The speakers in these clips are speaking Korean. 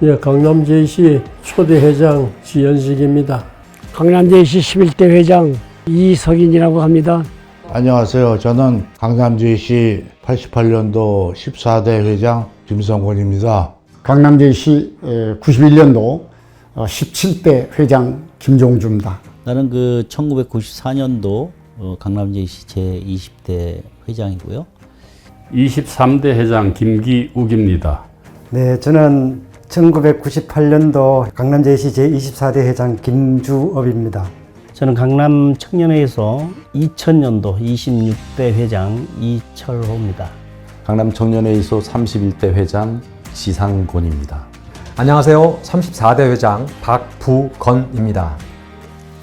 예, 강남 JC 초대 회장 지연식입니다. 강남제시 11대 회장 이석인이라고 합니다. 안녕하세요. 저는 강남주시 88년도 14대 회장 김성곤입니다. 강남제시 91년도 17대 회장 김종주입니다. 나는 그 1994년도 어, 강남제시 제20대 회장이고요. 23대 회장 김기욱입니다. 네, 저는 1998년도 강남제시 제24대 회장 김주업입니다. 저는 강남 청년회에서 2000년도 26대 회장 이철호입니다. 강남 청년회의소 31대 회장 지상곤입니다. 안녕하세요. 34대 회장 박부건입니다.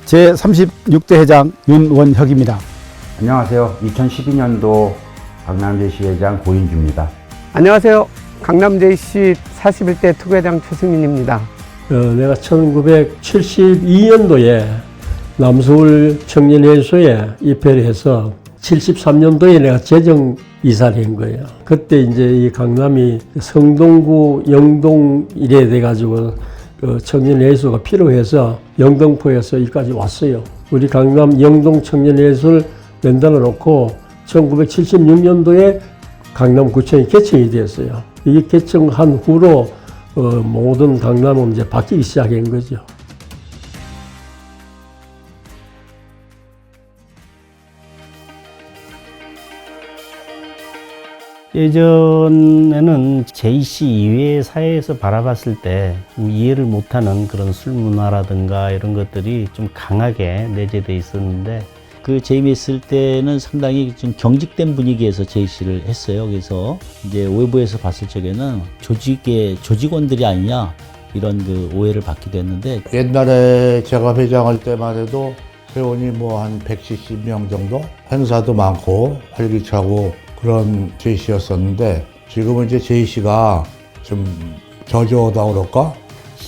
제 36대 회장 윤원혁입니다. 안녕하세요. 2012년도 강남제시 회장 고인주입니다. 안녕하세요. 강남제시 41대 특회장 최승민입니다. 어, 내가 1972년도에 남서울 청년회의소에 입회를 해서 73년도에 내가 재정 이사를 한 거예요. 그때 이제 이 강남이 성동구 영동 이래 돼가지고 그 청년회의소가 필요해서 영등포에서 여기까지 왔어요. 우리 강남 영동 청년회의소를 만들어 놓고 1976년도에 강남구청이 개청이 되었어요. 이 개청한 후로 어, 모든 강남은 이제 바뀌기 시작한 거죠. 예전에는 JC 이외의 사회에서 바라봤을 때좀 이해를 못하는 그런 술 문화라든가 이런 것들이 좀 강하게 내재돼 있었는데 그 재임했을 때는 상당히 좀 경직된 분위기에서 제시를 했어요. 그래서 이제 외부에서 봤을 적에는 조직의 조직원들이 아니냐 이런 그 오해를 받기도 했는데 옛날에 제가 회장할 때만 해도 회원이 뭐 한 170명 정도? 행사도 많고 활기차고 그런 JC였었는데 지금은 이제 JC가 좀 저조하다 그럴까?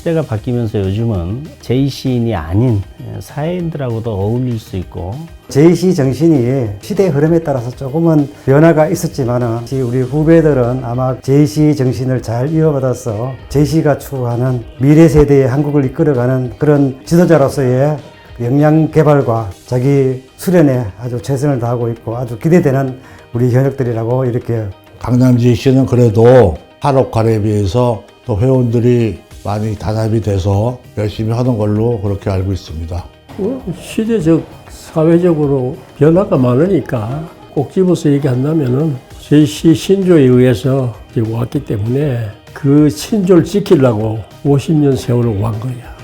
시대가 바뀌면서 요즘은 JC인이 아닌 사회인들하고도 어울릴 수 있고 JC 정신이 시대의 흐름에 따라서 조금은 변화가 있었지만은 우리 후배들은 아마 JC 정신을 잘 이어받아서 JC가 추구하는 미래 세대의 한국을 이끌어가는 그런 지도자로서의 역량 개발과 자기 수련에 아주 최선을 다하고 있고 아주 기대되는 우리 현역들이라고 이렇게 강남 JC는 그래도 한옥관에 비해서 또 회원들이 많이 단합이 돼서 열심히 하는 걸로 그렇게 알고 있습니다. 어, 시대적, 사회적으로 변화가 많으니까 꼭 집어서 얘기한다면은 JC 신조에 의해서 왔기 때문에 그 신조를 지키려고 50년 세월을 온 거야.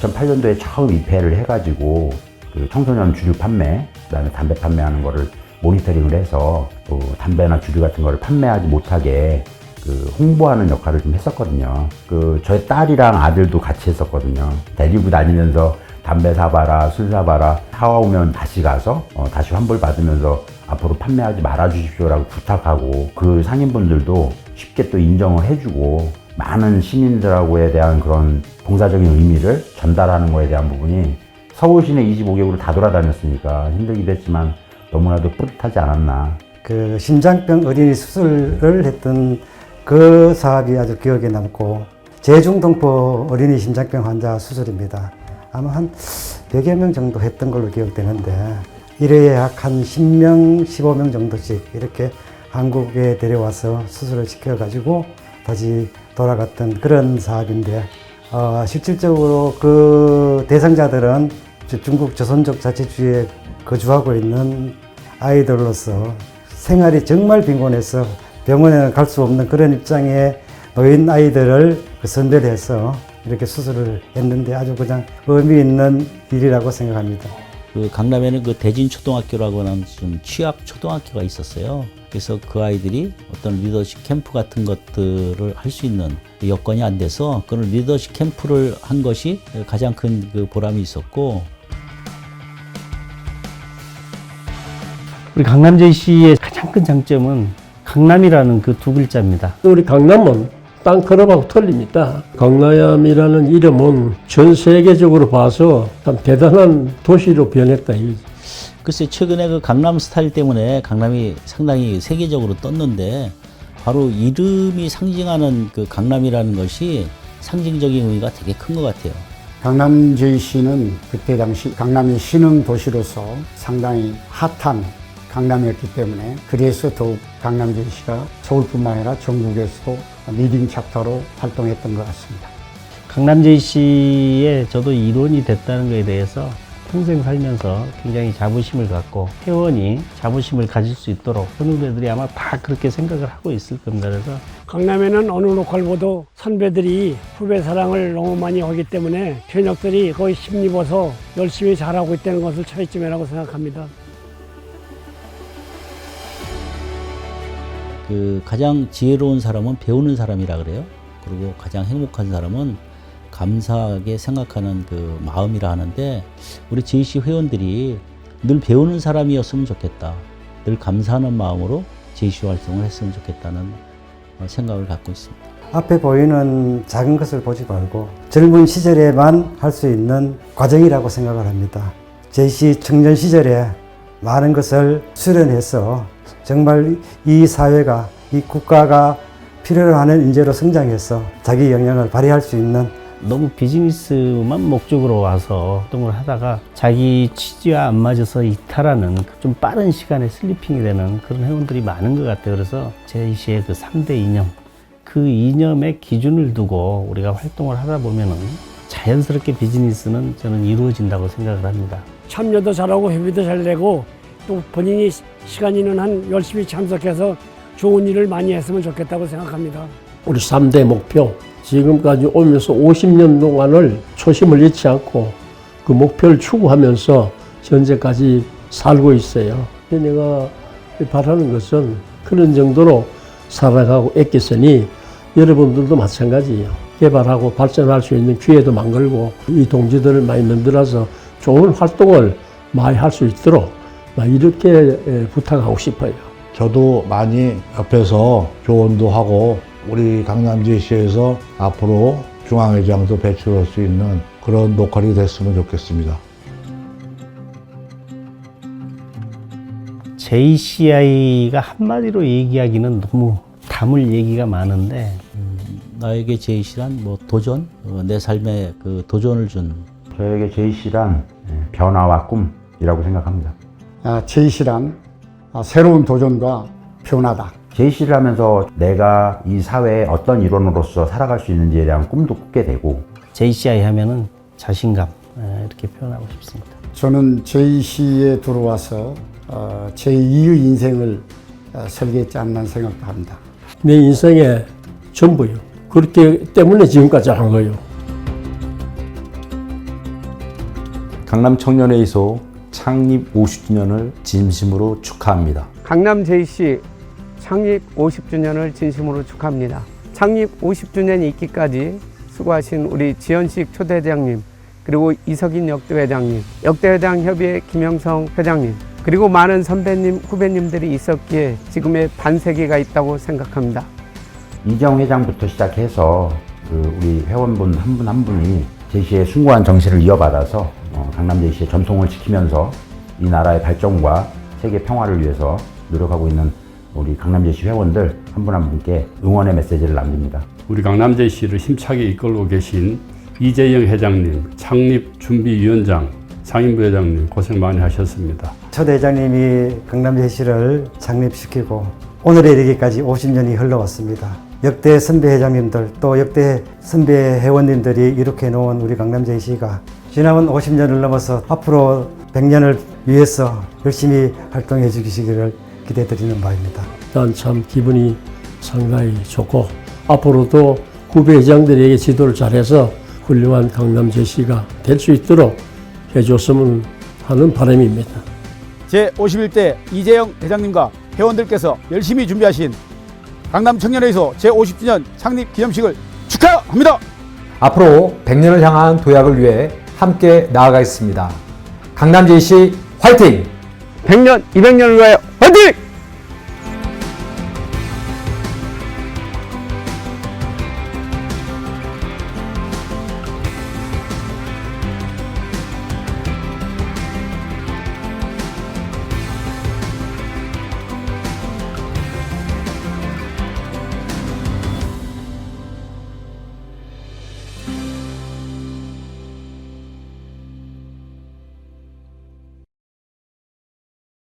2008년도에 처음 입회를 해가지고 그 청소년 주류 판매, 그다음에 담배 판매하는 거를 모니터링을 해서 또 담배나 주류 같은 거를 판매하지 못하게 그 홍보하는 역할을 좀 했었거든요. 그 저희 딸이랑 아들도 같이 했었거든요. 데리고 다니면서 담배 사봐라, 술 사봐라, 사와오면 다시 가서 어, 다시 환불 받으면서 앞으로 판매하지 말아 주십시오라고 부탁하고 그 상인분들도 쉽게 또 인정을 해주고 많은 시민들하고에 대한 그런 봉사적인 의미를 전달하는 거에 대한 부분이 서울 시내 25개구를 다 돌아다녔으니까 힘들기도 했지만 너무나도 뿌듯하지 않았나. 그 심장병 어린이 수술을 했던 그 사업이 아주 기억에 남고 제중동포 어린이 심장병 환자 수술입니다. 아마 한 100여 명 정도 했던 걸로 기억되는데 1회에 약 한 10명, 15명 정도씩 이렇게 한국에 데려와서 수술을 시켜가지고 다시 돌아갔던 그런 사업인데 어, 실질적으로 그 대상자들은 중국 조선족 자치주의에 거주하고 있는 아이들로서 생활이 정말 빈곤해서 병원에는 갈 수 없는 그런 입장에 노인 아이들을 그 선별해서 이렇게 수술을 했는데 아주 그냥 의미 있는 일이라고 생각합니다. 그 강남에는 그 대진초등학교라고 하는 좀 취약 초등학교가 있었어요. 그래서 그 아이들이 어떤 리더십 캠프 같은 것들을 할 수 있는 여건이 안 돼서 그런 리더십 캠프를 한 것이 가장 큰 그 보람이 있었고 우리 강남 JC의 가장 큰 장점은 강남이라는 그 두 글자입니다. 우리 강남은 땅클럽하고 틀립니다. 강남이라는 이름은 전 세계적으로 봐서 참 대단한 도시로 변했다. 글쎄 최근에 그 강남 스타일 때문에 강남이 상당히 세계적으로 떴는데 바로 이름이 상징하는 그 강남이라는 것이 상징적인 의미가 되게 큰 것 같아요. 강남 JC는 그때 당시 강남의 신흥 도시로서 상당히 핫한 강남이었기 때문에 그래서 더욱 강남 JC가 서울뿐만 아니라 전국에서도 리딩 챕터로 활동했던 것 같습니다. 강남 JC의 저도 일원이 됐다는 것에 대해서 평생 살면서 굉장히 자부심을 갖고 회원이 자부심을 가질 수 있도록 선후배들이 아마 다 그렇게 생각을 하고 있을 겁니다. 그래서 강남에는 어느 로컬보도 선배들이 후배 사랑을 너무 많이 하기 때문에 현역들이 거의 힘입어서 열심히 잘하고 있다는 것을 차이점이라고 생각합니다. 그 가장 지혜로운 사람은 배우는 사람이라 그래요. 그리고 가장 행복한 사람은 감사하게 생각하는 그 마음이라 하는데 우리 JC 회원들이 늘 배우는 사람이었으면 좋겠다. 늘 감사하는 마음으로 JC 활동을 했으면 좋겠다는 어, 생각을 갖고 있습니다. 앞에 보이는 작은 것을 보지 말고 젊은 시절에만 할 수 있는 과정이라고 생각을 합니다. JC 청년 시절에 많은 것을 수련해서 정말 이 사회가 이 국가가 필요로 하는 인재로 성장해서 자기 역량을 발휘할 수 있는 너무 비즈니스만 목적으로 와서 활동을 하다가 자기 취지와 안 맞아서 이탈하는 좀 빠른 시간에 슬리핑이 되는 그런 회원들이 많은 것 같아요. 그래서 제이시의 그 3대 이념, 그 이념의 기준을 두고 우리가 활동을 하다 보면은 자연스럽게 비즈니스는 저는 이루어진다고 생각을 합니다. 참여도 잘하고 회비도 잘 내고 또 본인이 시- 시간 있는 한 열심히 참석해서 좋은 일을 많이 했으면 좋겠다고 생각합니다. 우리 3대 목표 지금까지 오면서 50년 동안을 초심을 잃지 않고 그 목표를 추구하면서 현재까지 살고 있어요. 내가 바라는 것은 그런 정도로 살아가고 애꼈으니 여러분들도 마찬가지예요. 개발하고 발전할 수 있는 기회도 만들고 이 동지들을 많이 만들어서 좋은 활동을 많이 할 수 있도록 막 이렇게 에, 부탁하고 싶어요. 저도 많이 옆에서 조언도 하고 우리 강남지시에서 앞으로 중앙회장도 배출할 수 있는 그런 로컬이 됐으면 좋겠습니다. JCI가 한마디로 얘기하기는 너무 담을 얘기가 많은데 나에게 JC란 뭐 도전, 어, 내 삶에 그 도전을 준 저에게 JC란 변화와 꿈이라고 생각합니다. 아, JC란 아, 새로운 도전과 변화다. JC를 하면서 내가 이 사회에 어떤 일원으로서 살아갈 수 있는지에 대한 꿈도 꾸게 되고 JCI 하면은 자신감 예, 이렇게 표현하고 싶습니다. 저는 JC에 들어와서 어, 제2의 인생을 어, 설계했지 않나 생각도 합니다. 내 인생의 전부요. 그렇기 때문에 지금까지 한 거예요. 강남 청년회의소 창립 50주년을 진심으로 축하합니다. 강남 JC 창립 50주년을 진심으로 축하합니다. 창립 50주년 있기까지 수고하신 우리 지현식 초대회장님, 그리고 이석인 역대회장님, 역대회장 협의회 김영성 회장님, 그리고 많은 선배님, 후배님들이 있었기에 지금의 반세기가 있다고 생각합니다. 이정 회장부터 시작해서 그 우리 회원분 한 분 한 분이 제시의 숭고한 정신을 이어받아서 어, 강남 제시의 전통을 지키면서 이 나라의 발전과 세계 평화를 위해서 노력하고 있는 우리 강남 제시 회원들 한 분한 분께 응원의 메시지를 남깁니다. 우리 강남 JC를 힘차게 이끌고 계신 이재영 회장님, 창립 준비위원장, 상임부 회장님 고생 많이 하셨습니다. 첫 회장님이 강남 제시를 창립시키고 오늘에 이르기까지 50년이 흘러왔습니다. 역대 선배 회장님들 또 역대 선배 회원님들이 이렇게 놓은 우리 강남 제시가 지나온 50년을 넘어서 앞으로 100년을 위해서 열심히 활동해 주시기를 기대드리는 바입니다. 난참 기분이 상당히 좋고 앞으로도 후배 회장들에게 지도를 잘해서 훌륭한 강남 제시가 될 수 있도록 해줬으면 하는 바람입니다. 제51대 이재영 회장님과 회원들께서 열심히 준비하신 강남 청년회의소 제50주년 창립 기념식을 축하합니다. 앞으로 100년을 향한 도약을 위해 함께 나아가겠습니다. 강남 JC 화이팅! 100년, 200년을 위하여 화이팅!